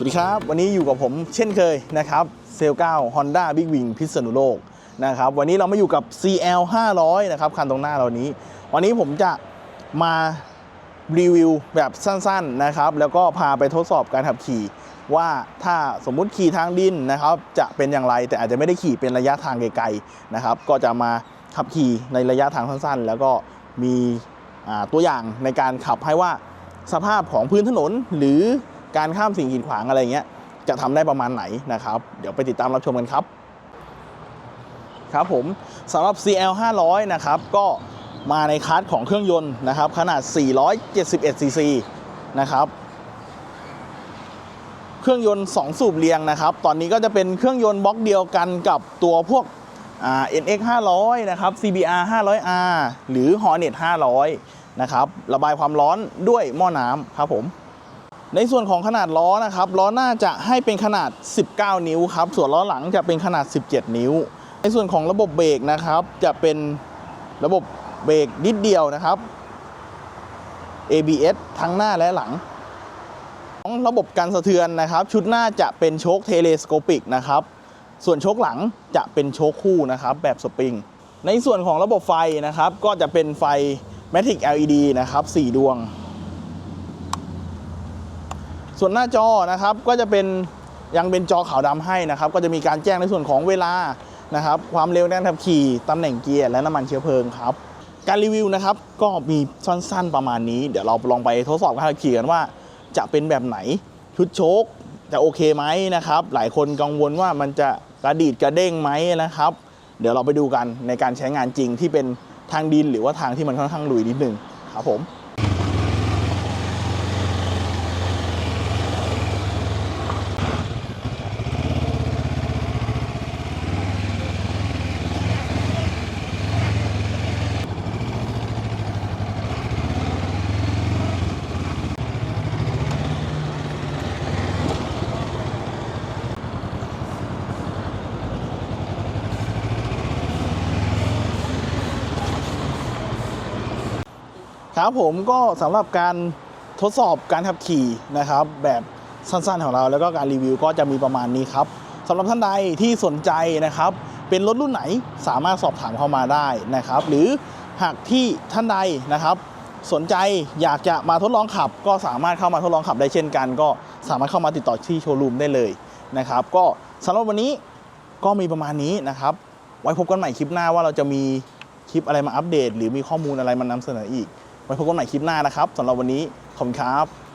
สวัสดีครับ วันนี้อยู่กับผมเช่นเคยนะครับเซล9 Honda Big Wing พิษณุโลกนะครับวันนี้เรามาอยู่กับ CL 500นะครับคันตรงหน้าเรานี้ วันนี้ผมจะมารีวิวแบบสั้นๆนะครับแล้วก็พาไปทดสอบการขับขี่ ว่าถ้าสมมุติขี่ทางดินนะครับจะเป็นอย่างไรแต่อาจจะไม่ได้ขี่เป็นระยะทางไกลๆนะครับก็จะมาขับขี่ในระยะทางสั้นๆ แล้วก็มีตัวอย่างในการขับให้ว่าสภาพของพื้นถนนหรือ การข้ามสิ่งกีดขวางอะไรเงี้ยจะทำได้ประมาณไหนนะครับ เดี๋ยวไปติดตามรับชมกันครับ ครับผมสำหรับ CL 500นะครับก็มาในคลาสของเครื่องยนต์นะครับ ขนาด 471 cc นะครับเครื่องยนต์ 2 สูบเรียงนะครับ ตอนนี้ก็จะเป็นเครื่องยนต์บล็อกเดียวกันกับตัวพวกอ่า NX 500นะครับ CBR 500R หรือ Hornet 500นะครับ ระบายความร้อนด้วยหม้อน้ำครับผม ในส่วนของขนาดล้อนะครับล้อหน้าจะให้เป็นขนาด 19 นิ้วครับส่วนล้อหลังจะเป็นขนาด 17 นิ้ว ในส่วนของระบบเบรกนะครับ จะเป็นระบบเบรกนิดเดียวนะครับ ABS ทั้งหน้าและหลังของระบบการสะเทือนนะครับ ชุดหน้าจะเป็นโชคเทเลสโคปิกนะครับ ส่วนโชคหลังจะเป็นโชคคู่นะครับ แบบสปริง ในส่วนของระบบไฟนะครับ ก็จะเป็นไฟ Matic LED นะครับ 4 ดวง ส่วนหน้าจอนะครับก็จะเป็นยังเป็นจอขาวดำให้นะครับ ก็จะมีการแจ้งในส่วนของเวลานะครับ ความเร็วในการขับขี่ตำแหน่งเกียร์และน้ำมันเชื้อเพลิงครับ การรีวิวนะครับก็มีสั้นๆประมาณนี้ เดี๋ยวเราลองไปทดสอบการขับขี่กันว่า จะเป็นแบบไหนชุดโชคจะโอเคไหมนะครับ หลายคนกังวลว่ามันจะกระดีดกระเด้งไหมนะครับ เดี๋ยวเราไปดูกันในการใช้งานจริงที่เป็นทางดินหรือว่าทางที่มันค่อนข้างลุยนิดนึงครับผม ครับผมก็สำหรับการทดสอบการขับขี่นะครับ แบบสั้นๆของเราแล้วก็การรีวิวก็จะมีประมาณนี้ครับสำหรับท่านใดที่สนใจนะครับ เป็นรถรุ่นไหนสามารถสอบถามเข้ามาได้นะครับ หรือหากที่ท่านใดนะครับ สนใจอยากจะมาทดลองขับ ก็สามารถเข้ามาทดลองขับได้เช่นกัน ก็สามารถเข้ามาติดต่อที่โชว์รูมได้เลยนะครับ ก็สำหรับวันนี้ก็มีประมาณนี้นะครับ ไว้พบกันใหม่คลิปหน้าว่าเราจะมีคลิปอะไรมาอัปเดต หรือมีข้อมูลอะไรมานำเสนออีก ไว้พบกันใหม่คลิปหน้านะครับสำหรับวันนี้ขอบคุณครับ